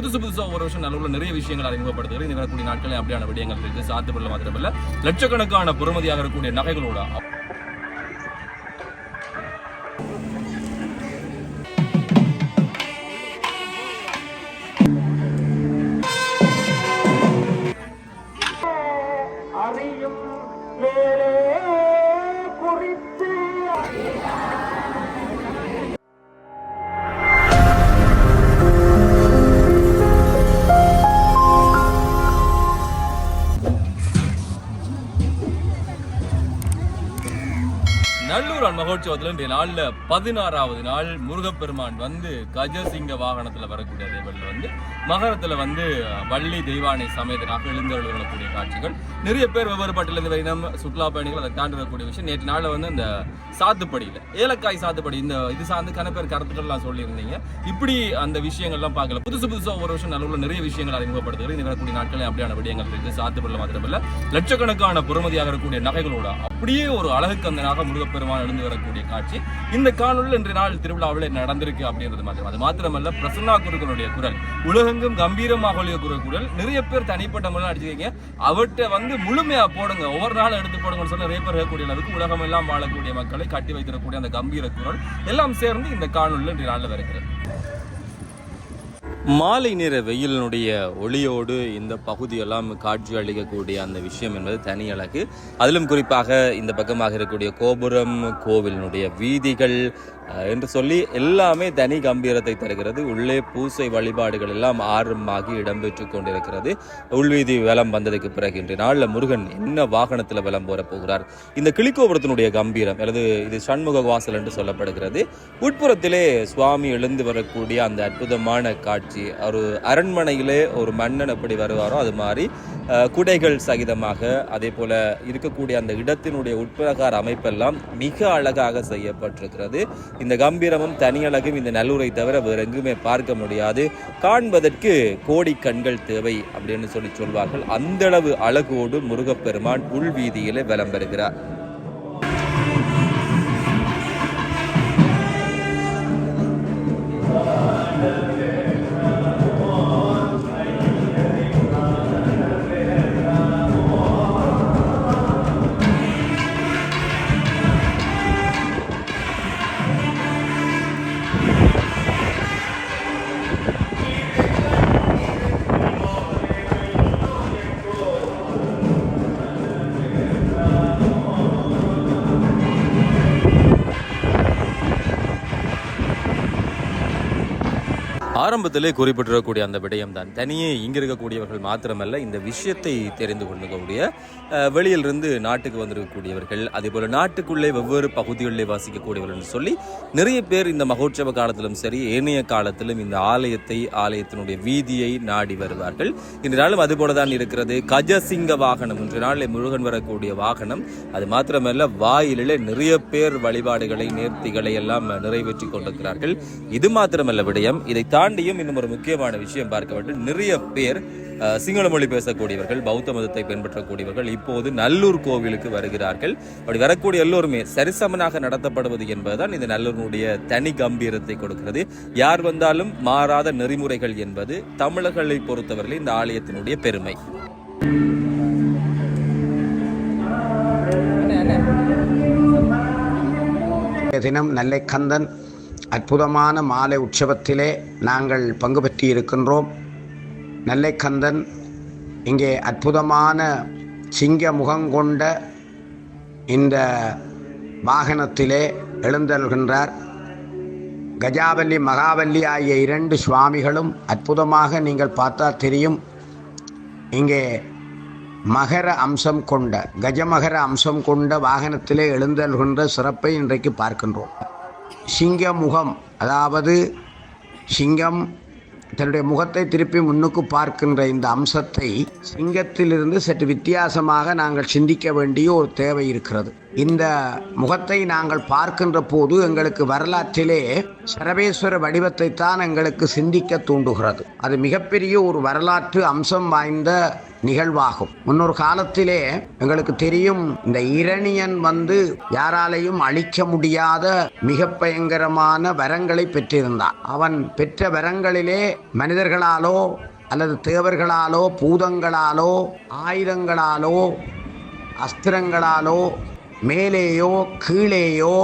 புதுசு புதுசாக ஒரு வருஷம் நல்ல நிறைய விஷயங்கள் அறிமுகப்படுத்துகிறது. இந்த வரக்கூடிய நாட்களில் அப்படியான விடயங்கள் இருக்கு சாத்துப்பள்ள மாத்திரமில்ல. லட்சக்கணக்கான பொறுமதியாக இருக்கக்கூடிய நகைகளோட மகோற்சவத்தில் இன்றைய பதினாறாவது நாள் முருகப்பெருமான் வந்து கஜசிங்க வாகனத்தில் வரக்கூடிய தேவர்கள் வந்து மகரத்தில் வந்து வள்ளி தெய்வானை சமேதனாக எழுந்தருளக்கூடிய காட்சிகள். நிறைய பேர் வெவ்வேறு பட்டியலிருந்து வரையினம் சுற்றுலா பயணிகள் அதை தாண்டி வரக்கூடிய விஷயம். நேற்று நாளில் வந்து இந்த சாத்துப்படியில் ஏலக்காய் சாத்துப்படி இந்த இது சார்ந்து கணப்பேர் கருத்துக்கள்லாம் சொல்லியிருந்தீங்க. இப்படி அந்த விஷயங்கள்லாம் பார்க்கல. புதுசு புதுசாக ஒரு வருஷம் நல்ல நிறைய விஷயங்கள் அறிமுகப்படுத்துகிறது. இந்த வரக்கூடிய நாட்களில் அப்படியான விடயங்கள் இருக்குது. சாத்துப்படியில் மாத்திரமில்லை. லட்சக்கணக்கான பொறுமதியாக இருக்கக்கூடிய நகைகளோட அப்படியே ஒரு அழகுக்கந்தனாக முருகப்பெருமான் எழுந்து வரக்கூடிய காட்சி. இந்த காணொலியில் இன்றைய நாள் திருவிழாவில் நடந்திருக்கு அப்படின்றது மாத்திரம். அது மாத்திரமல்ல பிரசன்னா குருக்களுடைய குரல் உலகெங்கும் கம்பீரமாக ஒழிய குரல் குரல். நிறைய பேர் தனிப்பட்ட முறையில் அடிச்சுக்கீங்க. அவர்கிட்ட வந்து முழுமையாக போடுங்க. ஒவ்வொரு நாளும் எடுத்து போடுங்கன்னு சொல்லி நிறைய பேர் இருக்கக்கூடிய அளவுக்கு உலகம் எல்லாம் வாழக்கூடிய மக்களை கட்டி வைத்திருக்கக்கூடிய அந்த கம்பீர குரல் எல்லாம் சேர்ந்து இந்த காணொலியில் இன்றைய நாளில் வருகிறது. மாலை நேர வெயிலினுடைய ஒளியோடு இந்த பகுதியெல்லாம் காட்சி அளிக்கக்கூடிய அந்த விஷயம் என்பது தனி அழகு. அதிலும் குறிப்பாக இந்த பக்கமாக இருக்கக்கூடிய கோபுரம் கோவிலினுடைய வீதிகள் என்று சொல்லி எல்லாமே தனி கம்பீரத்தை தருகிறது. உள்ளே பூசை வழிபாடுகள் எல்லாம் ஆர்வமாகி இடம்பெற்று கொண்டிருக்கிறது. உள்வீதி வலம் வந்ததுக்கு பிறகு இன்று நாளில் முருகன் என்ன வாகனத்தில் வலம் போற போகிறார்? இந்த கிளிக்கோபுரத்தினுடைய கம்பீரம் அல்லது இது சண்முக வாசல் என்று சொல்லப்படுகிறது. உட்புறத்திலே சுவாமி எழுந்து வரக்கூடிய அந்த அற்புதமான காட்சி ஒரு அரண்மனையிலே ஒரு மன்னன் எப்படி வருவாரோ அது மாதிரி குடைகள் சகிதமாக அதே போல இருக்கக்கூடிய அந்த இடத்தினுடைய உட்பிரகார அமைப்பெல்லாம் மிக அழகாக செய்யப்பட்டிருக்கிறது. இந்த கம்பீரமும் தனியழகும் இந்த நல்லூரை தவிர வேறு எங்குமே பார்க்க முடியாது. காண்பதற்கு கோடி கண்கள் தேவை அப்படின்னு சொல்லி சொல்வார்கள். அந்த அளவு அழகோடு முருகப்பெருமான் உள்வீதியிலே விளம்பருகிறார் ஆரம்பத்திலே குறிப்பிட்டிருக்கக்கூடிய அந்த விடயம் தான் தனியே இங்க இருக்கக்கூடியவர்கள் மாத்திரமல்ல இந்த விஷயத்தை தெரிந்து கொள்ளக்கூடிய வெளியிலிருந்து நாட்டுக்கு வந்திருக்கக்கூடியவர்கள் அதே போல் நாட்டுக்குள்ளே வெவ்வேறு பகுதிகளிலே வாசிக்கக்கூடியவர்கள் என்று சொல்லி நிறைய பேர் இந்த மகோற்சவ காலத்திலும் சரி ஏனைய காலத்திலும் இந்த ஆலயத்தை ஆலயத்தினுடைய வீதியை நாடி வருவார்கள். இன்று நாளும் அதுபோல தான் இருக்கிறது. கஜசிங்க வாகனம் இன்று நாளில் முருகன் வரக்கூடிய வாகனம். அது மாத்திரமல்ல வாயிலே நிறைய பேர் வழிபாடுகளை நேர்த்திகளை எல்லாம் நிறைவேற்றி கொண்டிருக்கிறார்கள். இது மாத்திரமல்ல விடயம். இதை தாண்டியும் இன்னும் ஒரு முக்கியமான விஷயம் பார்க்க வேண்டும். நிறைய பேர் சிங்கள மொழி பேசக்கூடியவர்கள் பௌத்த மதத்தை பின்பற்றக்கூடியவர்கள் இப்போது நல்லூர் கோவிலுக்கு வருகிறார்கள். அப்படி வரக்கூடிய எல்லோருமே சரிசமனாக நடத்தப்படுவது என்பதுதான் இந்த நல்லூரினுடைய தனி கம்பீரத்தை கொடுக்கிறது. யார் வந்தாலும் மாறாத நெறிமுறைகள் என்பது தமிழர்களை பொறுத்தவரையில் இந்த ஆலயத்தினுடைய பெருமை. தினம் நெல்லைக்கந்தன் அற்புதமான மாலை உற்சவத்திலே நாங்கள் பங்கு பெற்றிருக்கின்றோம். நெல்லைக்கந்தன் இங்கே அற்புதமான சிங்க முகங்கொண்ட இந்த வாகனத்திலே எழுந்தல்கின்றார் கஜாவல்லி மகாவல்லி ஆகிய இரண்டு சுவாமிகளும் அற்புதமாக நீங்கள் பார்த்தா தெரியும். இங்கே மகர அம்சம் கொண்ட கஜமகர அம்சம் கொண்ட வாகனத்திலே எழுந்தல்கின்ற சிறப்பை இன்றைக்கு பார்க்கின்றோம். சிங்க முகம் அதாவது சிங்கம் தன்னுடைய முகத்தை திருப்பி முன்னுக்கு பார்க்கின்ற இந்த அம்சத்தை சிங்கத்திலிருந்து சற்று வித்தியாசமாக நாங்கள் சிந்திக்க வேண்டிய ஒரு தேவை இருக்கிறது. இந்த முகத்தை நாங்கள் பார்க்கின்ற போது எங்களுக்கு வரலாற்றிலே சரவேஸ்வர வடிவத்தை தான் எங்களுக்கு சிந்திக்க தூண்டுகிறது. அது மிகப்பெரிய ஒரு வரலாற்று அம்சம் வாய்ந்த நிகழ்வாகும். முன்னொரு காலத்திலே எங்களுக்கு தெரியும் இந்த இரணியன் வந்து யாராலையும் அழிக்க முடியாத மிக பயங்கரமான வரங்களை பெற்றிருந்தான். அவன் பெற்ற வரங்களிலே மனிதர்களாலோ அல்லது தேவர்களாலோ பூதங்களாலோ ஆயுதங்களாலோ அஸ்திரங்களாலோ மேலேயோ கீழேயோ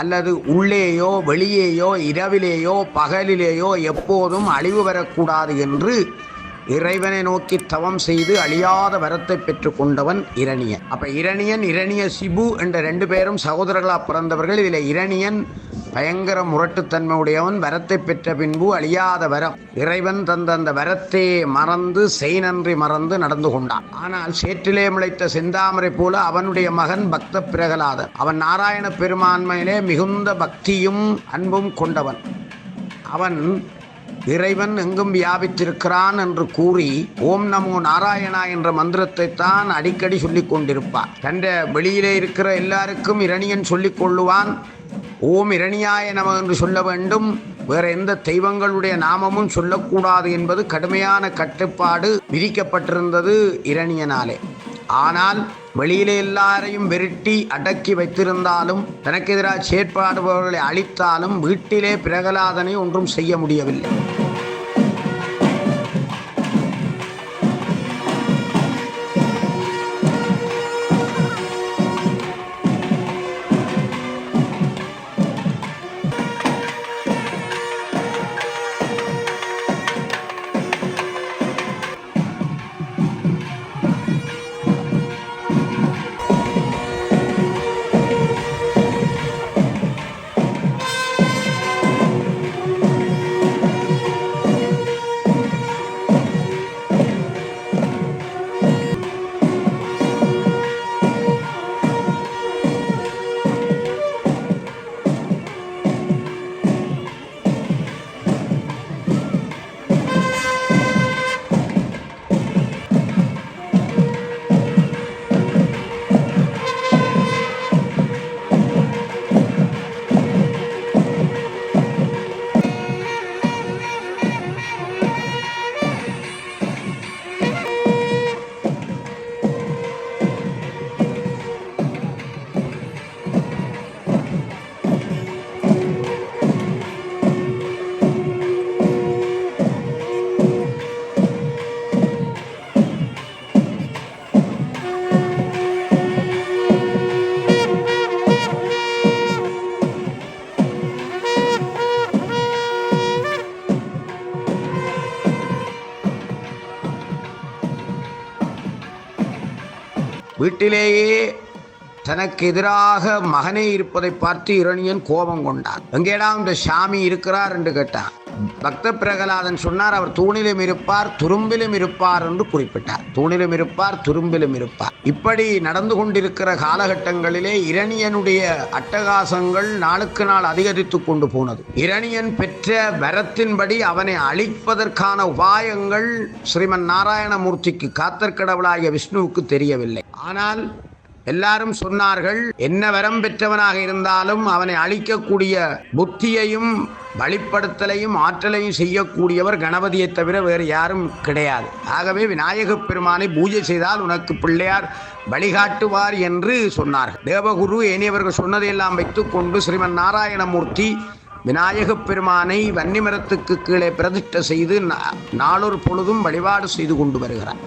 அல்லது உள்ளேயோ வெளியேயோ இரவிலேயோ பகலிலேயோ எப்போதும் அழிவு வரக்கூடாது என்று இறைவனை நோக்கி தவம் செய்து அழியாத வரத்தை பெற்று கொண்டவன் இரணியன். அப்ப இரணியன் இரணிய சிபு என்ற ரெண்டு பேரும் சகோதரர்களாக பிறந்தவர்கள். இதில் இரணியன் பயங்கர முரட்டுத்தன்மை உடையவன் வரத்தை பெற்ற பின்பு அழியாத வரம். இறைவன் தந்த அந்த வரத்தை மறந்து செய் நன்றி மறந்து நடந்து கொண்டான். ஆனால் சேற்றிலே முளைத்த செந்தாமரை போல அவனுடைய மகன் பக்த பிரகலாதன் அவன் நாராயண பெருமான்மையிலே மிகுந்த பக்தியும் அன்பும் கொண்டவன். அவன் இறைவன் எங்கும் வியாபித்திருக்கிறான் என்று கூறி ஓம் நமோ நாராயணா என்ற மந்திரத்தை தான் அடிக்கடி சொல்லிக் கொண்டிருப்பார் தன்ற வெளியிலே இருக்கிற எல்லாருக்கும் இரணியன் சொல்லிக் கொள்ளுவான். ஓம் இரணியாய நம என்று சொல்ல வேண்டும். வேற எந்த தெய்வங்களுடைய நாமமும் சொல்லக்கூடாது என்பது கடுமையான கட்டுப்பாடு விதிக்கப்பட்டிருந்தது இரணியனாலே. ஆனால் வெளியிலே எல்லாரையும் விரட்டி அடக்கி வைத்திருந்தாலும் தனக்கு எதிராக செயற்பாடுபவர்களை அழித்தாலும் வீட்டிலே பிரகலாதனை ஒன்றும் செய்ய முடியவில்லை. வீட்டிலேயே தனக்கு எதிராக மகனே இருப்பதை பார்த்து இரணியன் கோபம் கொண்டான். எங்கேடா இந்த சாமி இருக்கிறார்? என்று கேட்டான். பக்த பிரகலாதன் சொன்னார் அவர் தூணிலும் இருப்பார் துரும்பிலும் இருப்பார் என்று குறிப்பிட்டார். தூணிலும் இருப்பார் துரும்பிலும் இருப்பார். இப்படி நடந்து கொண்டிருக்கிற காலகட்டங்களிலே இரணியனுடைய அட்டகாசங்கள் நாளுக்கு நாள் அதிகரித்து கொண்டு போனது. இரணியன் பெற்ற வரத்தின்படி அவனை அழிப்பதற்கான உபாயங்கள் ஸ்ரீமன் நாராயணமூர்த்திக்கு காத்தற்கடவுளாகிய விஷ்ணுவுக்கு தெரியவில்லை. ஆனால் எல்லாரும் சொன்னார்கள் என்ன வரம் பெற்றவனாக இருந்தாலும் அவனை அழிக்கக்கூடிய புத்தியையும் வழிப்படுத்தலையும் ஆற்றலையும் செய்யக்கூடியவர் கணபதியை தவிர வேறு யாரும் கிடையாது. ஆகவே விநாயகப் பெருமானை பூஜை செய்தால் உனக்கு பிள்ளையார் வழிகாட்டுவார் என்று சொன்னார்கள். தேவகுரு ஏனியவர்கள் சொன்னதையெல்லாம் வைத்துக்கொண்டு ஸ்ரீமன் நாராயணமூர்த்தி விநாயகப் பெருமானை வன்னிமரத்துக்கு கீழே பிரதிஷ்ட செய்து நாளொரு பொழுதும் வழிபாடு செய்து கொண்டு வருகிறார்.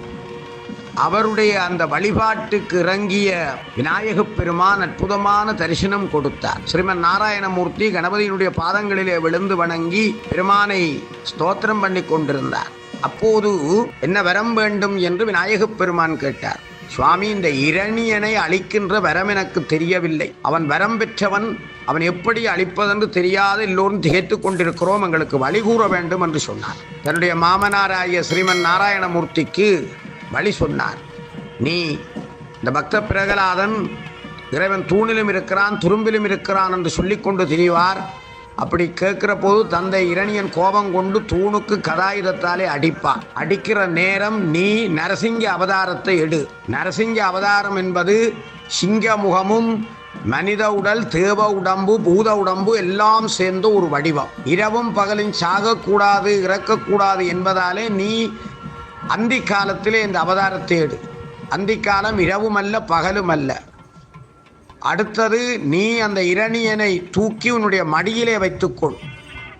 அவருடைய அந்த வழிபாட்டுக்கு இறங்கிய விநாயகப் பெருமான் அற்புதமான தரிசனம் கொடுத்தார். ஸ்ரீமன் நாராயணமூர்த்தி கணபதியினுடைய பாதங்களிலே விழுந்து வணங்கி பெருமானை ஸ்தோத்திரம் பண்ணி கொண்டிருந்தார். அப்போது என்ன வரம் வேண்டும் என்று விநாயகப் பெருமான் கேட்டார். சுவாமி இந்த இரணியனை அழிக்கின்ற வரம் எனக்கு தெரியவில்லை. அவன் வரம் பெற்றவன் அவன் எப்படி அழிப்பதென்று தெரியாத எல்லோரும் திகைத்துக் கொண்டிருக்கிறோம். எங்களுக்கு வழி கூற வேண்டும் என்று சொன்னார். தன்னுடைய மாமனாராகிய ஸ்ரீமன் நாராயணமூர்த்திக்கு வழி சொன்னார். நீ இந்த பக்த பிரகலாதன் இறைவன் தூணிலும் இருக்கிறான் துரும்பிலும் இருக்கிறான் என்று சொல்லிக்கொண்டு திரிவார். அப்படி கேட்கிற போது தந்தை இரணியன் கோபம் கொண்டு தூணுக்கு கதாயுதத்தாலே அடிப்பான். அடிக்கிற நேரம் நீ நரசிங்க அவதாரத்தை எடு. நரசிங்க அவதாரம் என்பது சிங்க முகமும் மனித உடல் தேவ உடம்பு பூத உடம்பு எல்லாம் சேர்ந்த ஒரு வடிவம். இரவும் பகலின் சாகக்கூடாது இறக்கக்கூடாது என்பதாலே நீ அந்தி காலத்திலே இந்த அவதாரத்தை எடு அந்தி காலம் இரவும் அல்ல பகலும் அல்ல அடுத்தது நீ அந்த இரணியனை தூக்கி உன்னுடைய மடியிலே வைத்துக்கொள்.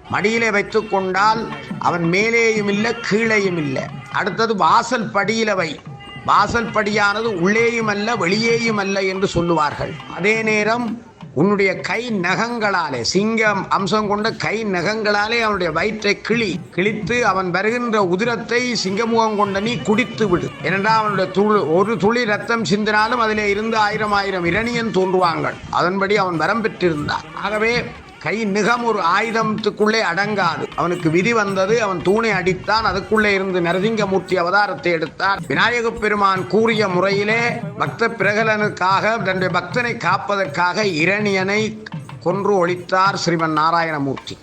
மடியிலே வைத்துக்கொண்டால் அவன் மேலேயும் இல்லை கீழேயும் இல்லை அடுத்தது வாசல் படியில வை. வாசல் படியானது உள்ளேயும் அல்ல வெளியேயும் அல்ல என்று சொல்லுவார்கள். அதே நேரம் உன்னுடைய கை நகங்களாலே சிங்கம் அம்சம் கொண்ட கை நகங்களாலே அவனுடைய வயிற்றை கிளி கிழித்து அவன் வருகின்ற உதிரத்தை சிங்கமுகம் கொண்ட நீ குடித்து விடு. ஏனென்றால் அவனுடைய துளி ஒரு துளி ரத்தம் சிந்தினாலும் அதிலே இருந்து ஆயிரம் ஆயிரம் இரணியன் தோன்றுவாங்கள் அதன்படி அவன் வரம் பெற்றிருந்தான். ஆகவே கை நிகம் ஒரு ஆயுதத்துக்குள்ளே அடங்காது. அவனுக்கு விதி வந்தது அவன் தூணை அடித்தான் அதுக்குள்ளே இருந்து நரசிங்கமூர்த்தி அவதாரத்தை எடுத்தார். விநாயகப் பெருமான் கூறிய முறையிலே பக்த பிரகலனுக்காக தன்னுடைய பக்தனை காப்பதற்காக இரணியனை கொன்று ஒழித்தார் ஸ்ரீமன் நாராயணமூர்த்தி.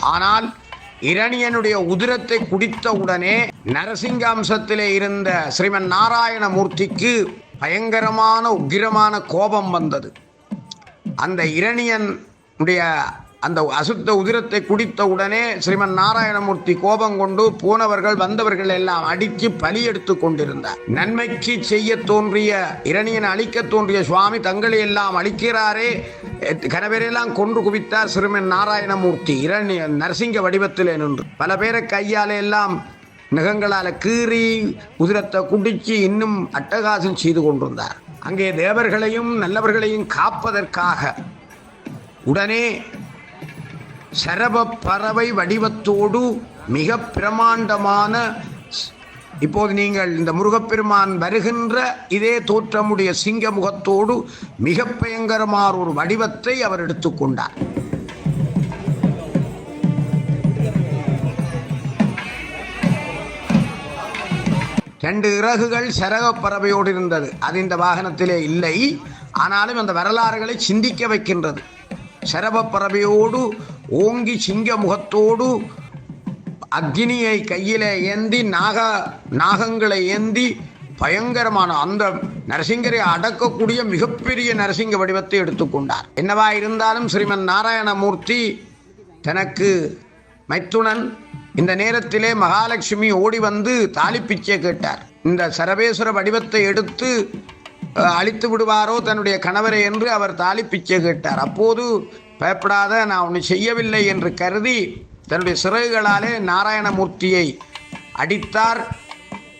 ஆனால் இரணியனுடைய உதிரத்தை குடித்த உடனே இருந்த ஸ்ரீமன் நாராயணமூர்த்திக்கு பயங்கரமான உக்கிரமான கோபம் வந்தது. அந்த இரணியன் உடைய அந்த அசுத்த உதிரத்தை குடித்த உடனே ஸ்ரீமன் நாராயணமூர்த்தி கோபம் கொண்டு போனவர்கள் வந்தவர்கள் எல்லாம் அடித்து பலி எடுத்து கொண்டிருந்தார். நன்மைக்கு செய்ய தோன்றிய இரணியன் அழிக்க தோன்றிய சுவாமி தங்களை எல்லாம் அழிக்கிறாரே கணவரெல்லாம் கொன்று குவித்தார் ஸ்ரீமன் நாராயணமூர்த்தி இரணிய நரசிங்க வடிவத்திலே நின்று பல பேரை கையாலே எல்லாம் நகங்களால் கீறி உதிரத்தை குடிச்சு இன்னும் அட்டகாசம் செய்து கொண்டிருந்தார். அங்கே தேவர்களையும் நல்லவர்களையும் காப்பதற்காக உடனே சரப பறவை வடிவத்தோடு மிக பிரமாண்டமான இப்போது நீங்கள் இந்த முருகப்பெருமான் வருகின்ற இதே தோற்றமுடைய சிங்க முகத்தோடு மிக பயங்கரமான ஒரு வடிவத்தை அவர் எடுத்துக்கொண்டார் ரெண்டு இறகுகள் சரக பறவையோடு இருந்தது. அது இந்த வாகனத்திலே இல்லை. ஆனாலும் அந்த வரலாறுகளை சிந்திக்க வைக்கின்றது. சரபப் பறவையோடு ஓங்கி சிங்க முகத்தோடு அக்னியை கையில் ஏந்தி நாக நாகங்களை ஏந்தி பயங்கரமான அந்த நரசிங்கரை அடக்கக்கூடிய மிகப்பெரிய நரசிங்க வடிவத்தை எடுத்துக்கொண்டார். என்னவா இருந்தாலும் ஸ்ரீமன் நாராயணமூர்த்தி தனக்கு மைத்துனன் இந்த நேரத்திலே மகாலட்சுமி ஓடி வந்து தாலிப்பிச்சை கேட்டார். இந்த சரவேஸ்வர வடிவத்தை எடுத்து அழித்து விடுவாரோ தன்னுடைய கணவரை என்று அவர் தாலிப்பிச்சை கேட்டார். அப்போது பயப்படாத நான் ஒன்று செய்யவில்லை என்று கருதி தன்னுடைய சிறகுகளாலே நாராயணமூர்த்தியை அடித்தார்.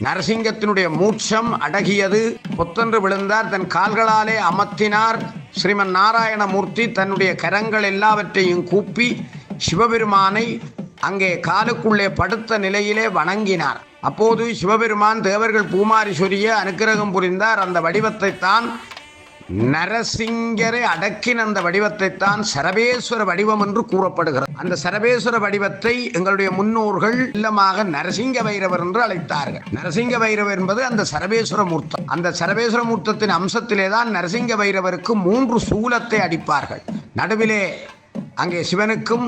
நரசிங்கத்தினுடைய மூச்சம் அடகியது. பொத்தென்று விழுந்தார். தன் கால்களாலே அமர்த்தினார். ஸ்ரீமன் நாராயணமூர்த்தி தன்னுடைய கரங்கள் எல்லாவற்றையும் கூப்பி சிவபெருமானை அங்கே காலுக்குள்ளே படுத்த நிலையிலே வணங்கினார். அப்போது சிவபெருமான் தேவர்கள் பூமாரி சொரிய அனுக்கிரகம் புரிந்தார். அந்த வடிவத்தைத்தான் நரசிங்கரை அடக்கின அந்த வடிவத்தைத்தான் சரபேஸ்வர வடிவம் என்று கூறப்படுகிறது. அந்த சரபேஸ்வர வடிவத்தை எங்களுடைய முன்னோர்கள் இல்லமாக நரசிங்க வைரவர் என்று அழைத்தார்கள். நரசிங்க வைரவர் என்பது அந்த சரபேஸ்வர மூர்த்தம். அந்த சரபேஸ்வர மூர்த்தத்தின் அம்சத்திலே தான் நரசிங்க வைரவருக்கு மூன்று சூலத்தை அடிப்பார்கள். நடுவிலே அங்கே சிவனுக்கும்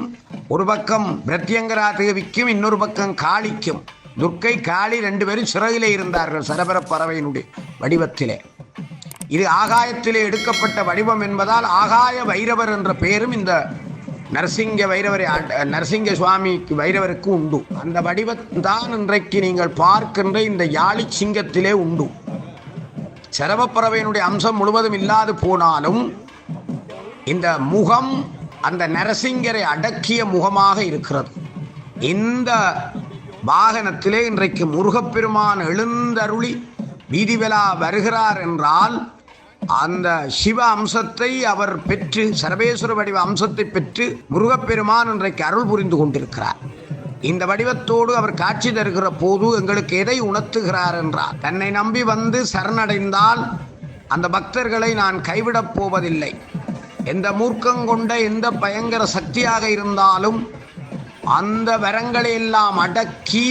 ஒரு பக்கம் பிரத்யங்கரா தேவிக்கும் இன்னொரு பக்கம் காளிக்கும். துர்க்கை காளி ரெண்டு பேரும் சிறையிலே இருந்தார்கள் சரபர பறவையினுடைய வடிவத்திலே. இது ஆகாயத்திலே எடுக்கப்பட்ட வடிவம் என்பதால் ஆகாய வைரவர் என்ற பெயரும் இந்த நரசிங்க வைரவரை நரசிங்க சுவாமிக்கு வைரவருக்கு உண்டு. அந்த வடிவம்தான் இன்றைக்கு நீங்கள் பார்க்கின்ற இந்த யாழி சிங்கத்திலே உண்டு. சரவப்பறவையினுடைய அம்சம் முழுவதும் இல்லாது போனாலும் இந்த முகம் அந்த நரசிங்கரை அடக்கிய முகமாக இருக்கிறது. இந்த வாகனத்திலே இன்றைக்கு முருகப்பெருமான் எழுந்தருளி வீதிவிழா வருகிறார் என்றால் அந்த சிவ அம்சத்தை அவர் பெற்று சர்வேஸ்வர வடிவ அம்சத்தை பெற்று முருகப்பெருமான் இன்றைக்கு அருள் புரிந்து கொண்டிருக்கிறார். இந்த வடிவத்தோடு அவர் காட்சி தருகிற போது எங்களுக்கு எதை உணர்த்துகிறார் என்றால் தன்னை நம்பி வந்து சரணடைந்தால் அந்த பக்தர்களை நான் கைவிடப் போவதில்லை. எந்த மூர்க்கம் கொண்ட எந்த பயங்கர சக்தியாக இருந்தாலும் அந்த வரங்களை எல்லாம் அடக்கி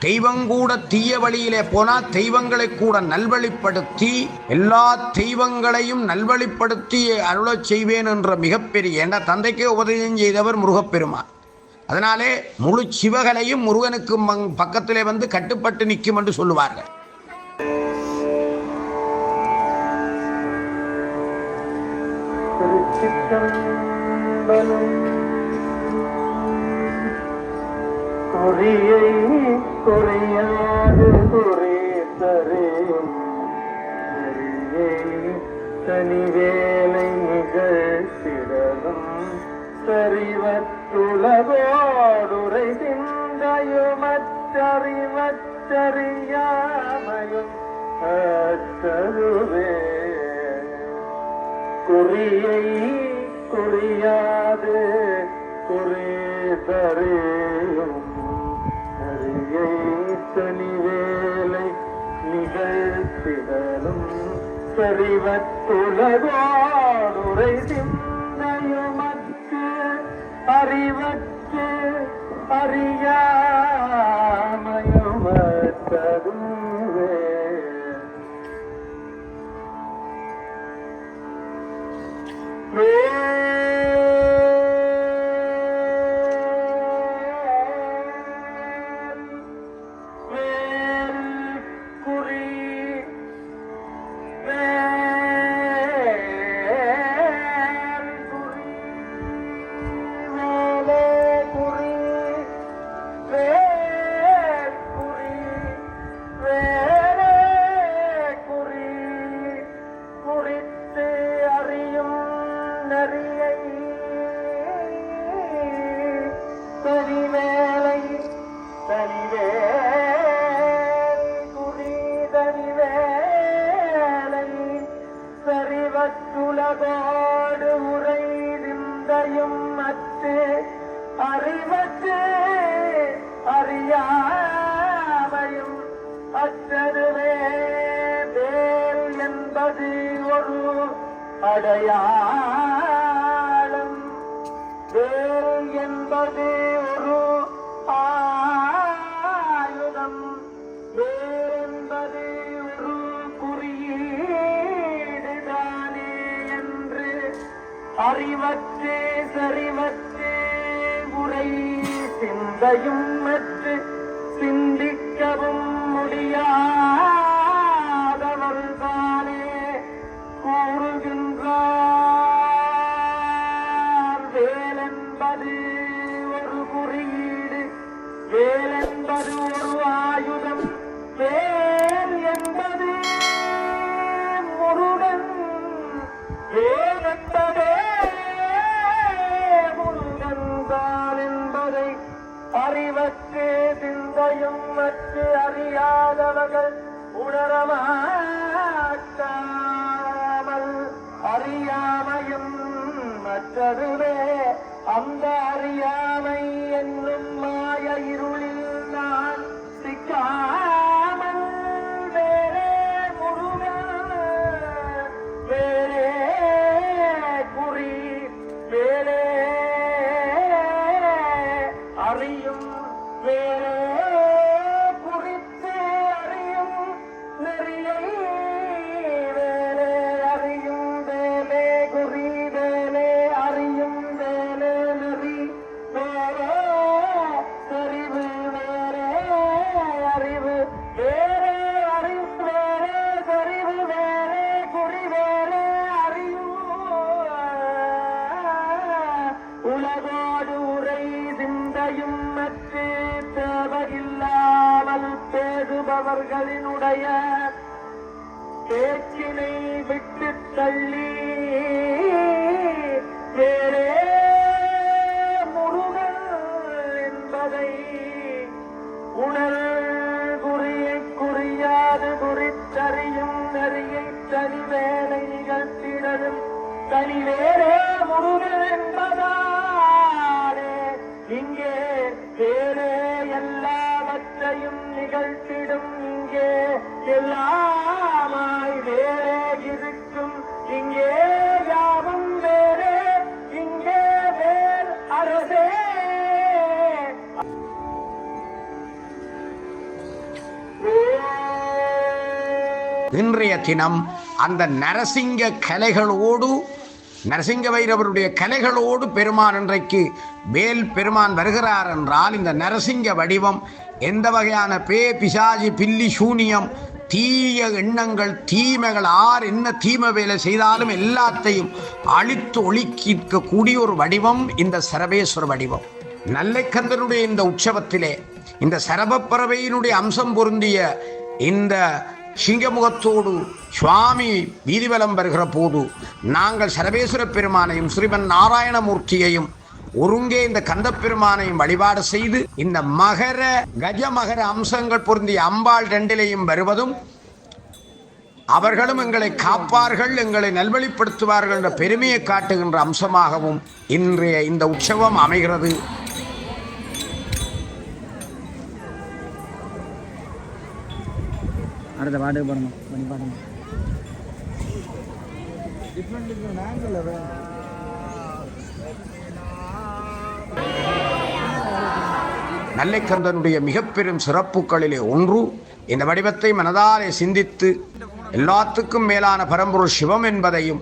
தெய்வங்கூட தீய வழியிலே போனால் தெய்வங்களை கூட நல்வழிப்படுத்தி எல்லா தெய்வங்களையும் நல்வழிப்படுத்தி அருளச் செய்வேன் என்ற மிகப்பெரிய ஏன்னா தந்தைக்கே உபதேசம் செய்தவர் முருகப்பெருமான் அதனாலே முழு சிவகலையும் முருகனுக்கு பக்கத்திலே வந்து கட்டுப்பட்டு நிற்கும் என்று சொல்லுவார்கள் Thank you. குறியை குறையாது குறை தரேன் தனிவேலை நிகழ்த்திடலும் சரிவத்துலகோடுரை சிந்தையுமற்றறிவற்றறியாமையும் அத்தருவே குறியை குறியாது குறி தரேயும் தனி வேலை நிகழ்த்திடலும் சரிவத்துலகோடுரை சிந்தையுமற்று அறிவற்று அறியாமயுமற்றதும் மற்றே சரிமற்றே உரை சிந்தையும் மற்ற சிந்திக்கவும் அறியாதவர்கள் உணரமா பிறப்பிடலும் தனி வேறே முருகன் என்பதாலே இங்கே வேறே எல்லாவற்றையும் நிகழ்த்திடும். இங்கே எல்லாமாய் வேறே இருக்கும். இங்கே யாவும் வேறே இங்கே வேர் அரசே. இன்றைய தினம் அந்த நரசிங்க கலைகளோடு நரசிங்க வைரவருடைய கலைகளோடு பெருமான் இன்றைக்கு வேல் பெருமான் வருகிறார் என்றால் இந்த நரசிங்க வடிவம் எந்த வகையான பே பிசாஜி பில்லி சூனியம் தீய எண்ணங்கள் தீமைகள் ஆர் என்ன தீமை வேலை செய்தாலும் எல்லாத்தையும் அழித்து ஒழுக்கிக்கக்கூடிய ஒரு வடிவம் இந்த சரபேஸ்வர வடிவம். நல்லைக்கந்தனுடைய இந்த உற்சவத்திலே இந்த சரபப்பறவையினுடைய அம்சம் பொருந்திய இந்த சிங்கமுகத்தோடு சுவாமி வீதிவலம் வருகிற போது நாங்கள் சரவேஸ்வர பெருமானையும் ஸ்ரீமன் நாராயணமூர்த்தியையும் ஒருங்கே இந்த கந்தப்பெருமானையும் வழிபாடு செய்து இந்த மகர கஜ மகர அம்சங்கள் பொருந்திய அம்பாள் ரெண்டிலையும் வருவதும் அவர்களும் எங்களை காப்பார்கள் எங்களை நல்வழிப்படுத்துவார்கள் என்ற பெருமையை காட்டுகின்ற அம்சமாகவும் இன்றைய இந்த உற்சவம் அமைகிறது. அடுத்த பாட்டுக்கு போடணும். பண்ணி பாடணும் டிஃப்ரெண்ட் டிஃப்ரெண்ட் ஆங்கிள் நல்லைக்கந்தனுடைய மிக பெரும் சிறப்புகளிலே ஒன்று இந்த வடிவத்தை மனதாலே சிந்தித்து எல்லாத்துக்கும் மேலான பரம்பொருள் சிவம் என்பதையும்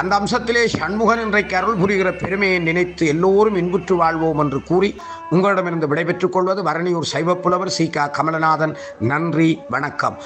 அந்த அம்சத்திலே சண்முகன் இன்றைக்கு அருள் புரிகிற பெருமையை நினைத்து எல்லோரும் இன்புற்று வாழ்வோம் என்று கூறி உங்களிடமிருந்து விடைபெற்றுக் கொள்வது வரணியூர் சைவப்புலவர் சி க கமலநாதன். நன்றி வணக்கம்.